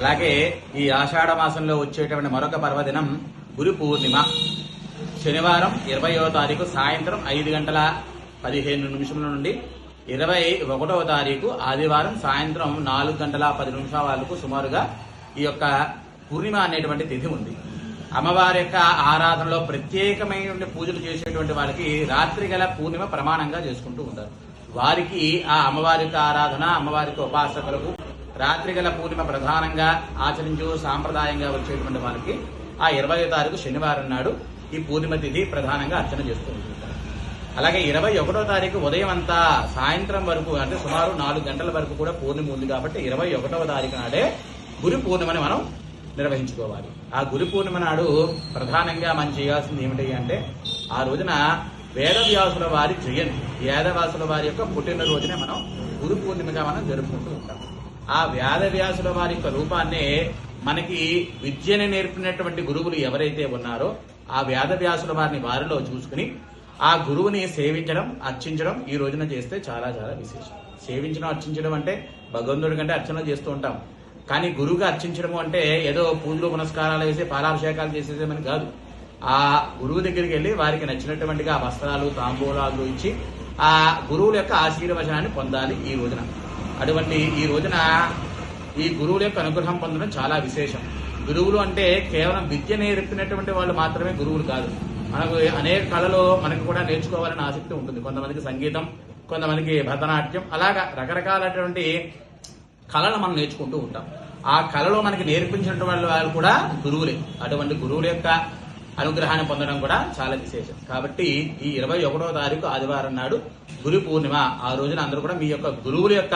అలాగే ఈ ఆషాఢ మాసంలో వచ్చేటువంటి మరొక పర్వదినం గురు పూర్ణిమ. శనివారం ఇరవయో తారీఖు సాయంత్రం ఐదు గంటల పదిహేను నిమిషముల నుండి ఇరవై ఒకటవ తారీఖు ఆదివారం సాయంత్రం నాలుగు గంటల పది నిమిషాల వరకు సుమారుగా ఈ యొక్క పూర్ణిమ అనేటువంటి తిథి ఉంది. అమ్మవారి యొక్క ఆరాధనలో ప్రత్యేకమైన పూజలు చేసేటువంటి వాళ్ళకి రాత్రి గల పూర్ణిమ ప్రమాణంగా చేసుకుంటూ ఉంటారు. వారికి ఆ అమ్మవారి యొక్క ఆరాధన అమ్మవారి యొక్క ఉపాసకులకు రాత్రి గల పూర్ణిమ ప్రధానంగా ఆచరించు సాంప్రదాయంగా వచ్చేటువంటి వారికి ఆ ఇరవై తారీఖు శనివారం నాడు ఈ పూర్ణిమ తిథి ప్రధానంగా అర్చన చేస్తూ ఉంటారు అలాగే ఇరవై ఒకటో తారీఖు ఉదయం అంతా సాయంత్రం వరకు అంటే సుమారు నాలుగు గంటల వరకు కూడా పూర్ణిమ ఉంది కాబట్టి ఇరవై ఒకటవ తారీఖు నాడే గురు పూర్ణిమని మనం నిర్వహించుకోవాలి. ఆ గురు పూర్ణిమ నాడు ప్రధానంగా మనం చేయాల్సింది ఏమిటి అంటే ఆ రోజున వేదవ్యాసుల వారి జయంతి. వేదవ్యాసుల వారి యొక్క పుట్టినరోజునే మనం గురు పూర్ణిమగా మనం జరుపుకుంటూ ఉంటాం. ఆ వేదవ్యాసుల వారి యొక్క రూపాన్నే మనకి విద్యను నేర్పినటువంటి గురువులు ఎవరైతే ఉన్నారో ఆ వేదవ్యాసుల వారిని వారిలో చూసుకుని ఆ గురువుని సేవించడం అర్చించడం ఈ రోజున చేస్తే చాలా చాలా విశేషం. సేవించడం అర్చించడం అంటే భగవంతుడి కంటే అర్చన చేస్తూ ఉంటాం. కానీ గురువుగా అర్చించడం అంటే ఏదో పూజలు పునస్కారాలు వేసి పాలాభిషేకాలు చేసేసేమని కాదు. ఆ గురువు దగ్గరికి వెళ్ళి వారికి నచ్చినటువంటిగా వస్త్రాలు తాంబూలాలు ఇచ్చి ఆ గురువుల యొక్క ఆశీర్వచనాన్ని పొందాలి ఈ రోజున. అటువంటి ఈ రోజున ఈ గురువుల యొక్క అనుగ్రహం పొందడం చాలా విశేషం. గురువులు అంటే కేవలం విద్య నేర్పినటువంటి వాళ్ళు మాత్రమే గురువులు కాదు. మనకు అనేక కళలు మనకు కూడా నేర్చుకోవాలని ఆసక్తి ఉంటుంది. కొంతమందికి సంగీతం కొంతమందికి భరతనాట్యం అలాగా రకరకాలటువంటి కళలు మనం నేర్చుకుంటూ ఉంటాం. ఆ కళలో మనకి నేర్పించినటువంటి వాళ్ళు కూడా గురువులే. అటువంటి గురువుల యొక్క అనుగ్రహాన్ని పొందడం కూడా చాలా విశేషం. కాబట్టి ఈ ఇరవై ఒకటో తారీఖు ఆదివారం నాడు గురు పూర్ణిమ. ఆ రోజున అందరూ కూడా మీ యొక్క గురువుల యొక్క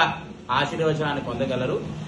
ఆశీర్వచనాన్ని పొందగలరు.